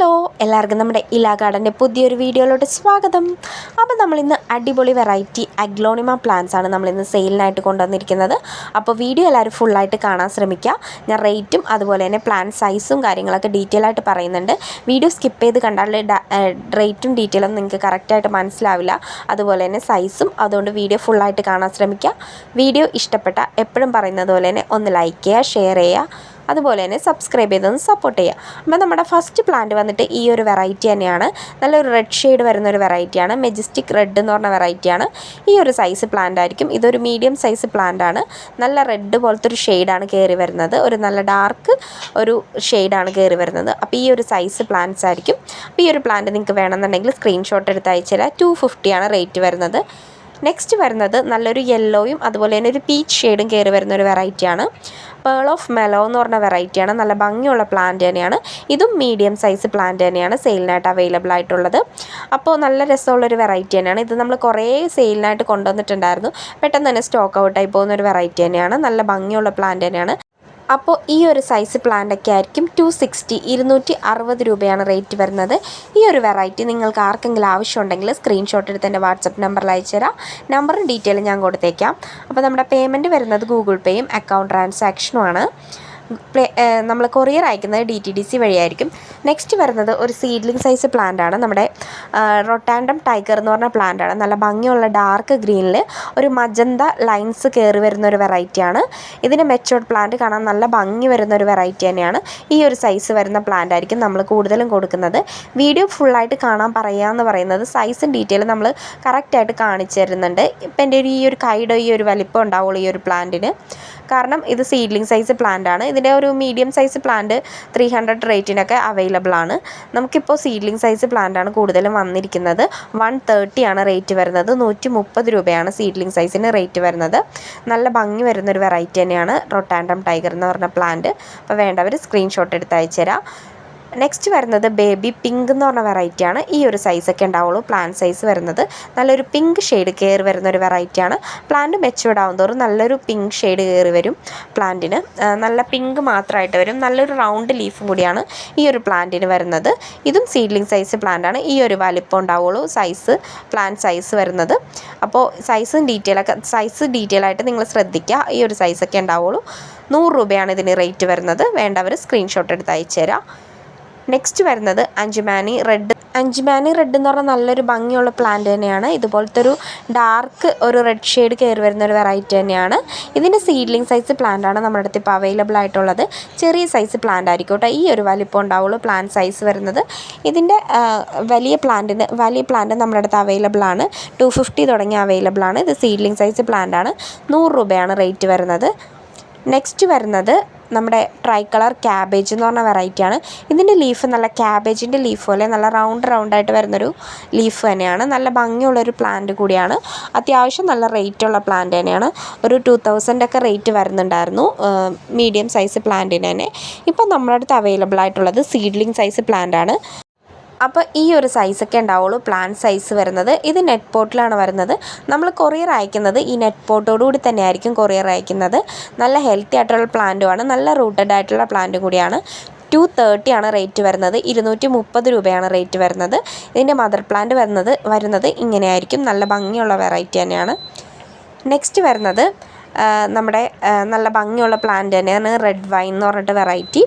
Hello എല്ലാവർക്കും നമ്മുടെ ഇലാ ഗാർഡന്റെ പുതിയൊരു വീഡിയോയിലോട്ട് സ്വാഗതം. അപ്പോൾ നമ്മളിന്ന് അടിപൊളി വെറൈറ്റി അഗ്ലോണിമ പ്ലാന്റ്സ് ആണ് നമ്മളിന്ന് സെയിലിനായിട്ട് കൊണ്ടുവന്നിരിക്കുന്നത്. അപ്പോൾ വീഡിയോ എല്ലാവരും ഫുള്ളായിട്ട് കാണാൻ ശ്രമിക്കുക ഞാൻ റേറ്റും അതുപോലെ തന്നെ പ്ലാന്റ് സൈസും കാര്യങ്ങളൊക്കെ ഡീറ്റെയിൽ ആയിട്ട് പറയുന്നുണ്ട്. വീഡിയോ സ്കിപ്പ് ചെയ്ത് കണ്ടാൽ റേറ്റും ഡീറ്റെയിലും നിങ്ങൾക്ക് കറക്റ്റായിട്ട് മനസ്സിലാവില്ല. അതുപോലെ തന്നെ സൈസും അതുകൊണ്ട് വീഡിയോ ഫുള്ളായിട്ട് കാണാൻ ശ്രമിക്കുക വീഡിയോ ഇഷ്ടപ്പെട്ട എപ്പോഴും പറയുന്നത് പോലെ തന്നെ ഒന്ന് ലൈക്ക് ചെയ്യുക ഷെയർ ചെയ്യുക. അതുപോലെ തന്നെ സബ്സ്ക്രൈബ് ചെയ്തൊന്ന് സപ്പോർട്ട് ചെയ്യുക. അപ്പോൾ നമ്മുടെ ഫസ്റ്റ് പ്ലാന്റ് വന്നിട്ട് ഈ ഒരു വെറൈറ്റി തന്നെയാണ്. നല്ലൊരു റെഡ് ഷെയ്ഡ് വരുന്ന ഒരു വെറൈറ്റിയാണ് മെജസ്റ്റിക് റെഡ് എന്ന് പറഞ്ഞ വെറൈറ്റിയാണ് ഈ ഒരു സൈസ് പ്ലാന്റ് ആയിരിക്കും. ഇതൊരു മീഡിയം സൈസ് പ്ലാന്റ് ആണ്. നല്ല റെഡ് പോലത്തെ ഒരു ഷെയ്ഡാണ് കയറി വരുന്നത്. ഒരു നല്ല ഡാർക്ക് ഒരു ഷെയ്ഡാണ് കയറി വരുന്നത്. അപ്പോൾ ഈ ഒരു സൈസ് പ്ലാന്റ്സ് ആയിരിക്കും. അപ്പോൾ ഈ ഒരു പ്ലാന്റ് നിങ്ങൾക്ക് വേണമെന്നുണ്ടെങ്കിൽ സ്ക്രീൻഷോട്ട് എടുത്ത് അയച്ചു തരാം. ടു ഫിഫ്റ്റിയാണ് റേറ്റ് വരുന്നത്. നെക്സ്റ്റ് വരുന്നത് നല്ലൊരു യെല്ലോയും അതുപോലെ തന്നെ ഒരു പീച്ച് ഷെയ്ഡും കയറി വരുന്ന ഒരു വെറൈറ്റിയാണ് പേൾ ഓഫ് മെലോ എന്ന് പറഞ്ഞ വെറൈറ്റിയാണ് നല്ല ഭംഗിയുള്ള പ്ലാന്റ് തന്നെയാണ്. ഇതും മീഡിയം സൈസ് പ്ലാന്റ് തന്നെയാണ് സെയിലിനായിട്ട് അവൈലബിൾ ആയിട്ടുള്ളത്. അപ്പോൾ നല്ല രസമുള്ളൊരു വെറൈറ്റി തന്നെയാണ്. ഇത് നമ്മൾ കുറേ സെയിലിനായിട്ട് കൊണ്ടുവന്നിട്ടുണ്ടായിരുന്നു. പെട്ടെന്ന് തന്നെ സ്റ്റോക്ക് ഔട്ടായി പോകുന്ന ഒരു വെറൈറ്റി തന്നെയാണ്. നല്ല ഭംഗിയുള്ള പ്ലാന്റ് തന്നെയാണ്. അപ്പോൾ ഈ ഒരു സൈസ് പ്ലാന്റൊക്കെ ആയിരിക്കും ടു സിക്സ്റ്റി ഇരുന്നൂറ്റി അറുപത് രൂപയാണ് റേറ്റ് വരുന്നത്. ഈ ഒരു വെറൈറ്റി നിങ്ങൾക്ക് ആർക്കെങ്കിലും ആവശ്യമുണ്ടെങ്കിൽ സ്ക്രീൻഷോട്ട് എടുത്ത് എന്റെ വാട്സപ്പ് നമ്പറിൽ അയച്ചു തരാം. നമ്പറും ഡീറ്റെയിലും ഞാൻ കൊടുത്തേക്കാം. അപ്പോൾ നമ്മുടെ പേയ്മെന്റ് വരുന്നത് ഗൂഗിൾ പേയും അക്കൗണ്ട് ട്രാൻസാക്ഷനുമാണ് നമ്മൾ കൊറിയർ അയക്കുന്നത് ഡി ടി ഡി സി വഴിയായിരിക്കും. നെക്സ്റ്റ് വരുന്നത് ഒരു സീഡ്ലിംഗ് സൈസ് പ്ലാന്റ് ആണ്. നമ്മുടെ റൊട്ടാൻഡം ടൈഗർ എന്ന് പറഞ്ഞ പ്ലാന്റ് ആണ്. നല്ല ഭംഗിയുള്ള ഡാർക്ക് ഗ്രീനിൽ ഒരു മജന്ത ലൈൻസ് കയറി വരുന്ന ഒരു വെറൈറ്റിയാണ് ഇതിന് മെച്ചോർഡ് പ്ലാന്റ് കാണാൻ നല്ല ഭംഗി വരുന്ന ഒരു വെറൈറ്റി തന്നെയാണ്. ഈ ഒരു സൈസ് വരുന്ന പ്ലാന്റ് ആയിരിക്കും നമ്മൾ കൂടുതലും കൊടുക്കുന്നത്. വീഡിയോ ഫുള്ളായിട്ട് കാണാൻ പറയാമെന്ന് പറയുന്നത് സൈസും ഡീറ്റെയിൽ നമ്മൾ കറക്റ്റായിട്ട് കാണിച്ചു തരുന്നുണ്ട്. ഇപ്പം എന്റെ ഒരു ഈ ഒരു കൈയുടെ ഈ ഒരു വലിപ്പം ഉണ്ടാവുള്ളൂ ഈ ഒരു പ്ലാന്റിന് കാരണം ഇത് സീഡ്ലിംഗ് സൈസ് പ്ലാന്റ് ആണ്. ഇതിന്റെ ഒരു medium size plant three hundred റേറ്റിനൊക്കെ available ആണ്. നമുക്കിപ്പോൾ സീഡ്ലിംഗ് സൈസ് പ്ലാന്റ് ആണ് കൂടുതലും വന്നിരിക്കുന്നത്. വൺ തേർട്ടി ആണ് റേറ്റ് വരുന്നത്. നൂറ്റി മുപ്പത് രൂപയാണ് സീഡ്ലിംഗ് സൈസിന് റേറ്റ് വരുന്നത്. നല്ല ഭംഗി വരുന്നൊരു വെറൈറ്റി തന്നെയാണ് റൊട്ടാൻഡം ടൈഗർ എന്ന് പറഞ്ഞ പ്ലാന്റ് അപ്പോൾ വേണ്ടവർ സ്ക്രീൻഷോട്ട് എടുത്ത് അയച്ചു തരാം നെക്സ്റ്റ് വരുന്നത് ബേബി പിങ്ക് എന്ന് പറഞ്ഞ വെറൈറ്റിയാണ് ഈ ഒരു സൈസൊക്കെ ഉണ്ടാവുള്ളൂ. പ്ലാന്റ് സൈസ് വരുന്നത്. നല്ലൊരു പിങ്ക് ഷെയ്ഡ് കയറി വരുന്ന ഒരു വെറൈറ്റിയാണ് പ്ലാന്റ് മെച്ചുവേർഡ് ആകുന്നതോറും നല്ലൊരു പിങ്ക് ഷെയ്ഡ് കയറി വരും പ്ലാന്റിന് നല്ല പിങ്ക് മാത്രമായിട്ട് വരും. നല്ലൊരു റൗണ്ട് ലീഫും കൂടിയാണ് ഈ ഒരു പ്ലാന്റിന് വരുന്നത്. ഇതും സീഡ്ലിംഗ് സൈസ് പ്ലാന്റാണ് ഈ ഒരു വലിപ്പം ഉണ്ടാവുള്ളൂ. സൈസ് പ്ലാന്റ് സൈസ് വരുന്നത്. അപ്പോൾ സൈസും ഡീറ്റെയിലൊക്കെ സൈസ് ഡീറ്റെയിൽ ആയിട്ട് നിങ്ങൾ ശ്രദ്ധിക്കുക. ഈ ഒരു സൈസൊക്കെ ഉണ്ടാവുള്ളൂ. നൂറ് രൂപയാണ് ഇതിന് റേറ്റ് വരുന്നത്. വേണ്ടവർ സ്ക്രീൻഷോട്ട് എടുത്ത് അയച്ചു തരാം നെക്സ്റ്റ് വരുന്നത് അഞ്ചുമാനി റെഡ് അഞ്ചുമാനി റെഡ് എന്ന് പറഞ്ഞാൽ നല്ലൊരു ഭംഗിയുള്ള പ്ലാന്റ് തന്നെയാണ്. ഇതുപോലത്തെ ഒരു ഡാർക്ക് ഒരു റെഡ് ഷെയ്ഡ് കയറി വരുന്ന ഒരു വെറൈറ്റി തന്നെയാണ്. ഇതിന്റെ സീഡ്ലിംഗ് സൈസ് പ്ലാന്റ് ആണ് നമ്മുടെ അടുത്ത് ഇപ്പോൾ അവൈലബിൾ ആയിട്ടുള്ളത്. ചെറിയ സൈസ് പ്ലാന്റ് ആയിരിക്കും കേട്ടോ. ഈ ഒരു വലിപ്പം ഉണ്ടാവുള്ളൂ പ്ലാന്റ് സൈസ് വരുന്നത്. ഇതിന്റെ വലിയ പ്ലാന്റിന് വലിയ പ്ലാന്റ് നമ്മുടെ അടുത്ത് അവൈലബിൾ ആണ്. ടു ഫിഫ്റ്റി തുടങ്ങി അവൈലബിൾ ആണ്. ഇത് സീഡ്ലിംഗ് സൈസ് പ്ലാന്റ് ആണ്. നൂറ് രൂപയാണ് റേറ്റ് വരുന്നത്. നെക്സ്റ്റ് വരുന്നത് നമ്മുടെ ട്രൈ കളർ ക്യാബേജ് എന്ന് പറഞ്ഞ വെറൈറ്റിയാണ് ഇതിന്റെ ലീഫ് നല്ല ക്യാബേജിന്റെ ലീഫ് പോലെ നല്ല റൗണ്ട് റൗണ്ടായിട്ട് വരുന്നൊരു ലീഫ് തന്നെയാണ്. നല്ല ഭംഗിയുള്ളൊരു പ്ലാന്റ് കൂടിയാണ്. അത്യാവശ്യം നല്ല റേറ്റുള്ള പ്ലാന്റ് തന്നെയാണ്. ഒരു ടു തൗസൻഡ് ഒക്കെ റേറ്റ് വരുന്നുണ്ടായിരുന്നു മീഡിയം സൈസ് പ്ലാന്റിന് തന്നെ. ഇപ്പം നമ്മുടെ അടുത്ത് അവൈലബിൾ ആയിട്ടുള്ളത് സീഡ്ലിംഗ് സൈസ് പ്ലാന്റ് ആണ്. അപ്പോൾ ഈ ഒരു സൈസൊക്കെ ഉണ്ടാവുള്ളൂ പ്ലാൻ സൈസ് വരുന്നത്. ഇത് നെറ്റ് പോട്ടിലാണ് വരുന്നത്. നമ്മൾ കൊറിയർ അയക്കുന്നത് ഈ നെറ്റ് പോട്ടോടുകൂടി തന്നെ ആയിരിക്കും കൊറിയർ അയക്കുന്നത്. നല്ല ഹെൽത്തി ആയിട്ടുള്ള പ്ലാന്റുമാണ് നല്ല റൂട്ടഡ് ആയിട്ടുള്ള പ്ലാന്റ് കൂടിയാണ്. ടു തേർട്ടി ആണ് റേറ്റ് വരുന്നത്. ഇരുന്നൂറ്റി മുപ്പത് രൂപയാണ് റേറ്റ് വരുന്നത്. ഇതിന്റെ മദർ പ്ലാന്റ് വരുന്നത് വരുന്നത് ഇങ്ങനെയായിരിക്കും. നല്ല ഭംഗിയുള്ള വെറൈറ്റി തന്നെയാണ്. നെക്സ്റ്റ് വരുന്നത് നമ്മുടെ നല്ല ഭംഗിയുള്ള പ്ലാന്റ് തന്നെയാണ് റെഡ് വൈൻ എന്ന് പറഞ്ഞിട്ട് വെറൈറ്റി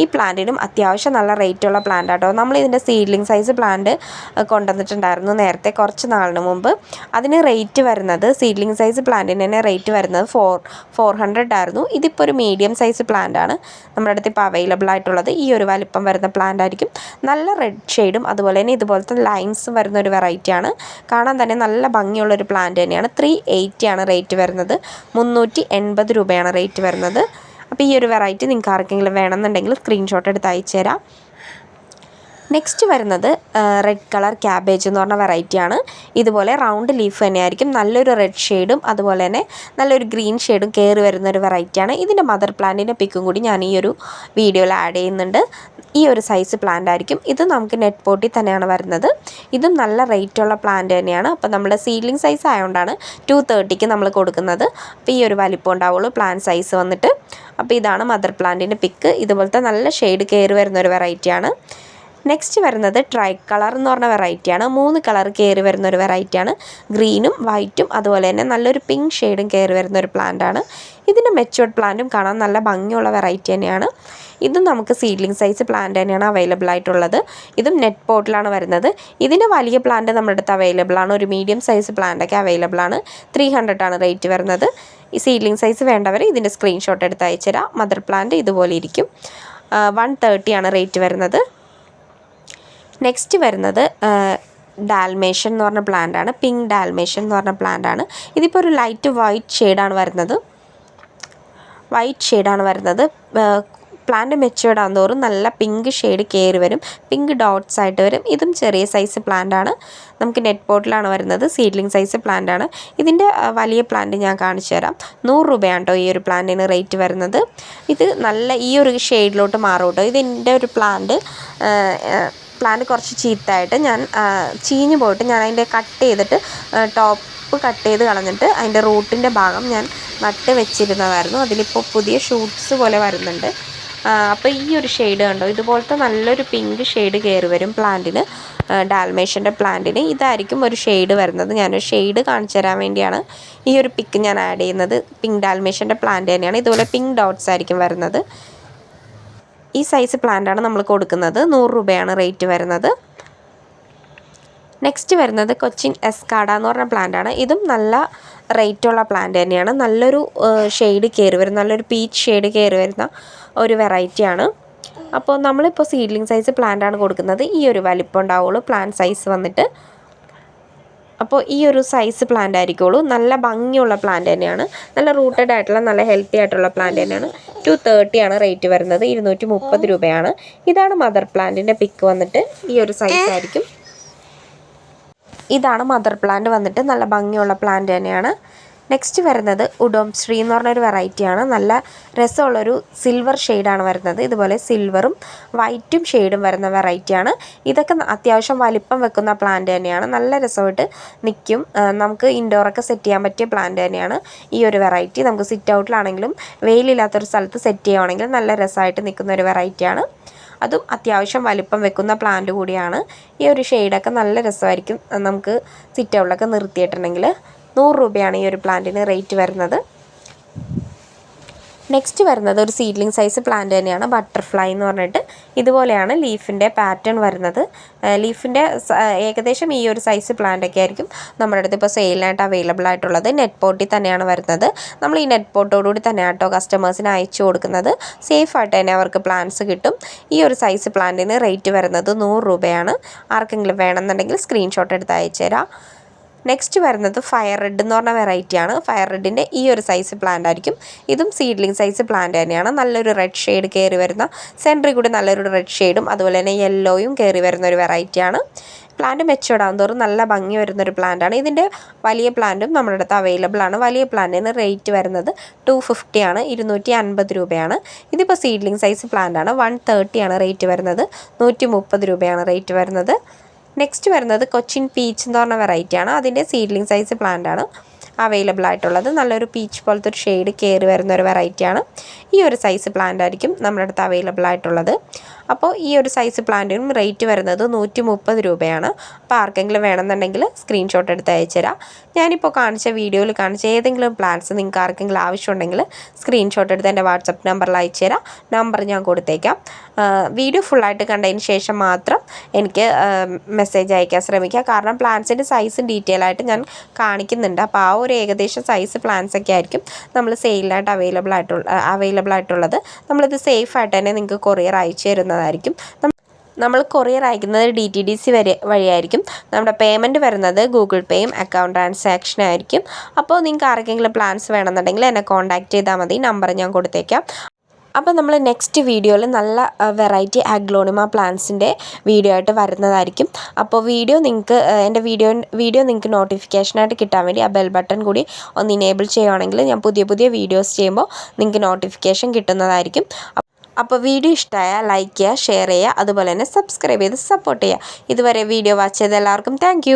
ഈ പ്ലാന്റിനും അത്യാവശ്യം നല്ല റേറ്റുള്ള പ്ലാന്റ് ആട്ടോ. നമ്മൾ ഇതിന്റെ സീഡ്ലിംഗ് സൈസ് പ്ലാന്റ് കൊണ്ടുവന്നിട്ടുണ്ടായിരുന്നു നേരത്തെ കുറച്ച് നാളിന് മുമ്പ്. അതിന് റേറ്റ് വരുന്നത് സീഡ്ലിംഗ് സൈസ് പ്ലാന്റിന് തന്നെ റേറ്റ് വരുന്നത് ഫോർ ഫോർ ഹൺഡ്രഡ് ആയിരുന്നു. ഇതിപ്പോൾ ഒരു മീഡിയം സൈസ് പ്ലാന്റ് ആണ്. നമ്മുടെ അടുത്ത് ഇപ്പോൾ അവൈലബിൾ ആയിട്ടുള്ളത്. ഈ ഒരു വലിപ്പം വരുന്ന പ്ലാന്റ് ആയിരിക്കും. നല്ല റെഡ് ഷെയ്ഡും അതുപോലെ തന്നെ ഇതുപോലത്തെ ലൈൻസും വരുന്ന ഒരു വെറൈറ്റിയാണ് കാണാൻ തന്നെ നല്ല ഭംഗിയുള്ളൊരു പ്ലാന്റ് തന്നെയാണ്. ത്രീ എയ്റ്റി ആണ് റേറ്റ് വരുന്നത്. മുന്നൂറ്റി എൺപത് രൂപയാണ് റേറ്റ് വരുന്നത്. അപ്പോൾ ഈ ഒരു വെറൈറ്റി നിങ്ങൾക്ക് ആർക്കെങ്കിലും വേണമെന്നുണ്ടെങ്കിൽ സ്ക്രീൻഷോട്ട് എടുത്ത് അയച്ചു തരാം. നെക്സ്റ്റ് വരുന്നത് റെഡ് കളർ ക്യാബേജ് എന്ന് പറഞ്ഞ വെറൈറ്റിയാണ് ഇതുപോലെ റൗണ്ട് ലീഫ് തന്നെയായിരിക്കും. നല്ലൊരു റെഡ് ഷെയ്ഡും അതുപോലെ തന്നെ നല്ലൊരു ഗ്രീൻ ഷെയ്ഡും കയറി വരുന്ന ഒരു വെറൈറ്റിയാണ് ഇതിന്റെ മദർ പ്ലാന്റിന്റെ പിക്കും കൂടി ഞാൻ ഈ ഒരു വീഡിയോയിൽ ആഡ് ചെയ്യുന്നുണ്ട്. ഈ ഒരു സൈസ് പ്ലാന്റ് ആയിരിക്കും. ഇത് നമുക്ക് നെറ്റ് പോട്ടി തന്നെയാണ് വരുന്നത്. ഇതും നല്ല റേറ്റുള്ള പ്ലാന്റ് തന്നെയാണ്. അപ്പോൾ നമ്മുടെ സീഡ്ലിംഗ് സൈസ് ആയതുകൊണ്ടാണ് ടു തേർട്ടിക്ക് നമ്മൾ കൊടുക്കുന്നത്. അപ്പോൾ ഈ ഒരു വലിപ്പം ഉണ്ടാവുള്ളൂ പ്ലാന്റ് സൈസ് വന്നിട്ട്. അപ്പോൾ ഇതാണ് മദർ പ്ലാന്റിന്റെ പിക്ക് ഇതുപോലത്തെ നല്ല ഷെയ്ഡ് കയറി വരുന്ന ഒരു വെറൈറ്റിയാണ് നെക്സ്റ്റ് വരുന്നത് ട്രൈ കളർ എന്ന് പറഞ്ഞ വെറൈറ്റിയാണ് മൂന്ന് കളർ കയറി വരുന്ന ഒരു വെറൈറ്റിയാണ് ഗ്രീനും വൈറ്റും അതുപോലെ തന്നെ നല്ലൊരു പിങ്ക് ഷെയ്ഡും കയറി വരുന്ന ഒരു പ്ലാന്റാണ് ഇതിന്റെ മെച്ചുവർഡ് പ്ലാന്റും കാണാൻ നല്ല ഭംഗിയുള്ള വെറൈറ്റി തന്നെയാണ്. ഇതും നമുക്ക് സീഡ്ലിംഗ് സൈസ് പ്ലാന്റ് തന്നെയാണ് അവൈലബിൾ ആയിട്ടുള്ളത്. ഇതും നെറ്റ് പോട്ടിലാണ് വരുന്നത്. ഇതിന്റെ വലിയ പ്ലാന്റ് നമ്മുടെ അടുത്ത് അവൈലബിൾ ആണ്. ഒരു മീഡിയം സൈസ് പ്ലാന്റൊക്കെ അവൈലബിൾ ആണ്. ത്രീ ആണ് റേറ്റ് വരുന്നത്. ഈ സീഡ്ലിംഗ് സൈസ് വേണ്ടവർ ഇതിന്റെ സ്ക്രീൻഷോട്ട് എടുത്ത് അയച്ചുതരാം മദർ പ്ലാന്റ് ഇതുപോലെ ഇരിക്കും. വൺ തേർട്ടിയാണ് റേറ്റ് വരുന്നത്. നെക്സ്റ്റ് വരുന്നത് ഡാൽമേഷൻ എന്ന് പറഞ്ഞ പ്ലാന്റ് ആണ്. പിങ്ക് ഡാൽമേഷൻ എന്ന് പറഞ്ഞ പ്ലാന്റ് ആണ്. ഇതിപ്പോൾ ഒരു ലൈറ്റ് വൈറ്റ് ഷെയ്ഡാണ് വരുന്നത്. വൈറ്റ് ഷെയ്ഡാണ് വരുന്നത്. പ്ലാന്റ് മെച്ചുവേർഡ് ആകുന്നതോറും നല്ല പിങ്ക് ഷെയ്ഡ് കയറി വരും. പിങ്ക് ഡോട്ട്സ് ആയിട്ട് വരും. ഇതും ചെറിയ സൈസ് പ്ലാന്റ് ആണ്. നമുക്ക് നെറ്റ് പോട്ടിലാണ് വരുന്നത്. സീഡ്ലിംഗ് സൈസ് പ്ലാന്റ് ആണ്. ഇതിന്റെ വലിയ പ്ലാന്റ് ഞാൻ കാണിച്ചു തരാം. നൂറ് രൂപയാണ് കേട്ടോ ഈ ഒരു പ്ലാന്റിന് റേറ്റ് വരുന്നത്. ഇത് നല്ല ഈ ഒരു ഷെയ്ഡിലോട്ട് മാറും കേട്ടോ ഇതിന്റെ ഒരു പ്ലാന്റ് പ്ലാന്റ് കുറച്ച് ചീത്തായിട്ട് ഞാൻ ചീഞ്ഞ് പോയിട്ട് ഞാൻ അതിന്റെ കട്ട് ചെയ്തിട്ട് ടോപ്പ് കട്ട് ചെയ്ത് കളഞ്ഞിട്ട് അതിന്റെ റൂട്ടിന്റെ ഭാഗം ഞാൻ നട്ട് വെച്ചിരുന്നതായിരുന്നു. അതിലിപ്പോൾ പുതിയ ഷൂട്ട്സ് പോലെ വരുന്നുണ്ട്. അപ്പോൾ ഈ ഒരു ഷെയ്ഡ് കണ്ടോ? ഇതുപോലത്തെ നല്ലൊരു പിങ്ക് ഷെയ്ഡ് കയറി വരും പ്ലാന്റിന് ഡാൽമേഷന്റെ പ്ലാന്റിന് ഇതായിരിക്കും ഒരു ഷെയ്ഡ് വരുന്നത്. ഞാൻ ഷെയ്ഡ് കാണിച്ചു തരാൻ വേണ്ടിയാണ് ഈ ഒരു പിക്ക് ഞാൻ ആഡ് ചെയ്യുന്നത്. പിങ്ക് ഡാൽമേഷന്റെ പ്ലാന്റ് തന്നെയാണ്. ഇതുപോലെ പിങ്ക് ഡോട്ട്സ് ആയിരിക്കും വരുന്നത്. ഈ സൈസ് പ്ലാന്റാണ് നമ്മൾ കൊടുക്കുന്നത്. നൂറ് രൂപയാണ് റേറ്റ് വരുന്നത്. നെക്സ്റ്റ് വരുന്നത് കൊച്ചിൻ എസ്കാഡ എന്ന് പറഞ്ഞ പ്ലാന്റാണ് ഇതും നല്ല റേറ്റുള്ള പ്ലാന്റ് തന്നെയാണ്. നല്ലൊരു ഷെയ്ഡ് കയറി വരുന്ന നല്ലൊരു പീച്ച് ഷെയ്ഡ് കയറി വരുന്ന ഒരു വെറൈറ്റിയാണ് അപ്പോൾ നമ്മളിപ്പോൾ സീഡ്ലിംഗ് സൈസ് പ്ലാന്റാണ് കൊടുക്കുന്നത്. ഈ ഒരു വലിപ്പം ഉണ്ടാവുള്ളൂ. പ്ലാന്റ് സൈസ് വന്നിട്ട് അപ്പോൾ ഈ ഒരു സൈസ് പ്ലാന്റ് ആയിരിക്കുള്ളൂ. നല്ല ഭംഗിയുള്ള പ്ലാന്റ് തന്നെയാണ്. നല്ല റൂട്ടഡ് ആയിട്ടുള്ള നല്ല ഹെൽത്തി ആയിട്ടുള്ള പ്ലാന്റ് തന്നെയാണ്. ടു തേർട്ടി ആണ് റേറ്റ് വരുന്നത്. ഇരുന്നൂറ്റി മുപ്പത് രൂപയാണ്. ഇതാണ് മദർ പ്ലാന്റിന്റെ പിക്ക് വന്നിട്ട് ഈ ഒരു സൈസ് ആയിരിക്കും. ഇതാണ് മദർ പ്ലാന്റ് വന്നിട്ട് നല്ല ഭംഗിയുള്ള പ്ലാന്റ് തന്നെയാണ്. നെക്സ്റ്റ് വരുന്നത് ഉഡോം ശ്രീ എന്ന് പറഞ്ഞൊരു വെറൈറ്റിയാണ് നല്ല രസമുള്ളൊരു സിൽവർ ഷെയ്ഡാണ് വരുന്നത്. ഇതുപോലെ സിൽവറും വൈറ്റും ഷെയ്ഡും വരുന്ന വെറൈറ്റിയാണ് ഇതൊക്കെ അത്യാവശ്യം വലിപ്പം വെക്കുന്ന പ്ലാന്റ് തന്നെയാണ്. നല്ല രസമായിട്ട് നിൽക്കും നമുക്ക് ഇൻഡോറൊക്കെ സെറ്റ് ചെയ്യാൻ പറ്റിയ പ്ലാന്റ് തന്നെയാണ് ഈ ഒരു വെറൈറ്റി നമുക്ക് സിറ്റ് ഔട്ടിലാണെങ്കിലും വെയിലില്ലാത്തൊരു സ്ഥലത്ത് സെറ്റ് ചെയ്യുകയാണെങ്കിൽ നല്ല രസമായിട്ട് നിൽക്കുന്ന ഒരു വെറൈറ്റിയാണ് അതും അത്യാവശ്യം വലിപ്പം വെക്കുന്ന പ്ലാന്റ് കൂടിയാണ്. ഈ ഒരു ഷെയ്ഡൊക്കെ നല്ല രസമായിരിക്കും. നമുക്ക് സിറ്റ് ഔട്ടിലൊക്കെ നിർത്തിയിട്ടുണ്ടെങ്കിൽ. നൂറ് രൂപയാണ് ഈ ഒരു പ്ലാന്റിന് റേറ്റ് വരുന്നത്. നെക്സ്റ്റ് വരുന്നത് ഒരു സീഡ്ലിംഗ് സൈസ് പ്ലാന്റ് തന്നെയാണ് ബട്ടർഫ്ലൈ എന്ന് പറഞ്ഞിട്ട്. ഇതുപോലെയാണ് ലീഫിന്റെ പാറ്റേൺ വരുന്നത്. ലീഫിന്റെ ഏകദേശം ഈ ഒരു സൈസ് പ്ലാന്റ് ഒക്കെ ആയിരിക്കും നമ്മുടെ അടുത്ത് ഇപ്പോൾ സെയിലിനായിട്ട് അവൈലബിൾ ആയിട്ടുള്ളത്. നെറ്റ് പോട്ടിൽ തന്നെയാണ് വരുന്നത്. നമ്മൾ ഈ നെറ്റ് പോട്ടോടുകൂടി തന്നെ ആട്ടോ കസ്റ്റമേഴ്സിന് അയച്ചു കൊടുക്കുന്നത്. സേഫായിട്ട് തന്നെ അവർക്ക് പ്ലാന്റ്സ് കിട്ടും. ഈ ഒരു സൈസ് പ്ലാന്റിന് റേറ്റ് വരുന്നത് നൂറ് രൂപയാണ്. ആർക്കെങ്കിലും വേണമെന്നുണ്ടെങ്കിൽ സ്ക്രീൻഷോട്ട് എടുത്ത് അയച്ചു തരാം നെക്സ്റ്റ് വരുന്നത് ഫയർ റെഡ് എന്ന് പറഞ്ഞ വെറൈറ്റിയാണ് ഫയർ റെഡിന്റെ ഈ ഒരു സൈസ് പ്ലാന്റ് ആയിരിക്കും. ഇതും സീഡ്ലിംഗ് സൈസ് പ്ലാന്റ് തന്നെയാണ്. നല്ലൊരു റെഡ് ഷെയ്ഡ് കയറി വരുന്ന സെന്ററിൽ കൂടി നല്ലൊരു റെഡ് ഷെയ്ഡും അതുപോലെ തന്നെ യെല്ലോയും കയറി വരുന്ന ഒരു വെറൈറ്റിയാണ് പ്ലാന്റ് മെച്ചോടാൻ തോറും നല്ല ഭംഗി വരുന്നൊരു പ്ലാന്റാണ് ഇതിന്റെ വലിയ പ്ലാന്റും നമ്മുടെ അടുത്ത് അവൈലബിൾ ആണ്. വലിയ പ്ലാന്റിന് റേറ്റ് വരുന്നത് ടു ഫിഫ്റ്റി ആണ്. ഇരുന്നൂറ്റി അൻപത് രൂപയാണ്. ഇതിപ്പോൾ സീഡ്ലിംഗ് സൈസ് പ്ലാന്റ് ആണ്. വൺ തേർട്ടി ആണ് റേറ്റ് വരുന്നത്. നൂറ്റി മുപ്പത് രൂപയാണ് റേറ്റ് വരുന്നത്. നെക്സ്റ്റ് വരുന്നത് കൊച്ചിൻ പീച്ച് എന്ന് പറഞ്ഞ വെറൈറ്റിയാണ് അതിന്റെ സീഡ്ലിംഗ് സൈസ് പ്ലാന്റ് ആണ് അവൈലബിൾ ആയിട്ടുള്ളത്. നല്ലൊരു പീച്ച് പോലത്തെ ഒരു ഷെയ്ഡ് കയറി വരുന്ന ഒരു വെറൈറ്റിയാണ് ഈ ഒരു സൈസ് പ്ലാന്റ് ആയിരിക്കും നമ്മുടെ അടുത്ത് അവൈലബിൾ ആയിട്ടുള്ളത്. അപ്പോൾ ഈ ഒരു സൈസ് പ്ലാന്റിനും റേറ്റ് വരുന്നത് നൂറ്റി മുപ്പത് രൂപയാണ്. അപ്പോൾ ആർക്കെങ്കിലും വേണമെന്നുണ്ടെങ്കിൽ സ്ക്രീൻഷോട്ട് എടുത്ത് അയച്ചുതരാം ഞാനിപ്പോൾ കാണിച്ച വീഡിയോയിൽ കാണിച്ച ഏതെങ്കിലും പ്ലാന്റ്സ് നിങ്ങൾക്ക് ആർക്കെങ്കിലും ആവശ്യമുണ്ടെങ്കിൽ സ്ക്രീൻഷോട്ട് എടുത്ത് എന്റെ വാട്സപ്പ് നമ്പറിൽ അയച്ചുതരാം നമ്പർ ഞാൻ കൊടുത്തേക്കാം. വീഡിയോ ഫുള്ളായിട്ട് കണ്ടതിന് ശേഷം മാത്രം എനിക്ക് മെസ്സേജ് അയക്കാൻ ശ്രമിക്കുക കാരണം പ്ലാന്റ്സിന്റെ സൈസും ഡീറ്റെയിൽ ആയിട്ട് ഞാൻ കാണിക്കുന്നുണ്ട്. അപ്പോൾ ആ ഒരു ഏകദേശം സൈസ് പ്ലാന്റ്സ് ഒക്കെ ആയിരിക്കും നമ്മൾ സെയിലിനായിട്ട് അവൈലബിൾ ആയിട്ടുള്ള അവൈലബിൾ ആയിട്ടുള്ളത്. നമ്മളിത് സേഫ് ആയിട്ട് തന്നെ നിങ്ങൾക്ക് കൊറിയർ അയച്ചു തരുന്നതായിരിക്കും നമ്മൾ കൊറിയർ അയക്കുന്നത് ഡി ടി ഡി സി വരെ വഴിയായിരിക്കും. നമ്മുടെ പേയ്മെന്റ് വരുന്നത് ഗൂഗിൾ പേയും അക്കൗണ്ട് ട്രാൻസാക്ഷൻ ആയിരിക്കും. അപ്പോൾ നിങ്ങൾക്ക് ആർക്കെങ്കിലും പ്ലാൻസ് വേണമെന്നുണ്ടെങ്കിൽ എന്നെ കോൺടാക്റ്റ് ചെയ്താൽ മതി. നമ്പർ ഞാൻ കൊടുത്തേക്കാം. അപ്പോൾ നമ്മൾ നെക്സ്റ്റ് വീഡിയോയിൽ നല്ല വെറൈറ്റി അഗ്ലോണിമ പ്ലാന്റ്സിന്റെ വീഡിയോ ആയിട്ട് വരുന്നതായിരിക്കും. അപ്പോൾ വീഡിയോ നിങ്ങൾക്ക് എന്റെ വീഡിയോ വീഡിയോ നിങ്ങൾക്ക് നോട്ടിഫിക്കേഷനായിട്ട് കിട്ടാൻ വേണ്ടി ആ ബെൽ ബട്ടൺ കൂടി ഒന്ന് ഇനേബിൾ ചെയ്യുവാണെങ്കിൽ ഞാൻ പുതിയ പുതിയ വീഡിയോസ് ചെയ്യുമ്പോൾ നിങ്ങൾക്ക് നോട്ടിഫിക്കേഷൻ കിട്ടുന്നതായിരിക്കും. അപ്പോൾ വീഡിയോ ഇഷ്ടമായാൽ ലൈക്ക് ചെയ്യുക ഷെയർ ചെയ്യുക അതുപോലെ തന്നെ സബ്സ്ക്രൈബ് ചെയ്ത് സപ്പോർട്ട് ചെയ്യുക ഇതുവരെ വീഡിയോ വാച്ച് ചെയ്ത എല്ലാവർക്കും താങ്ക്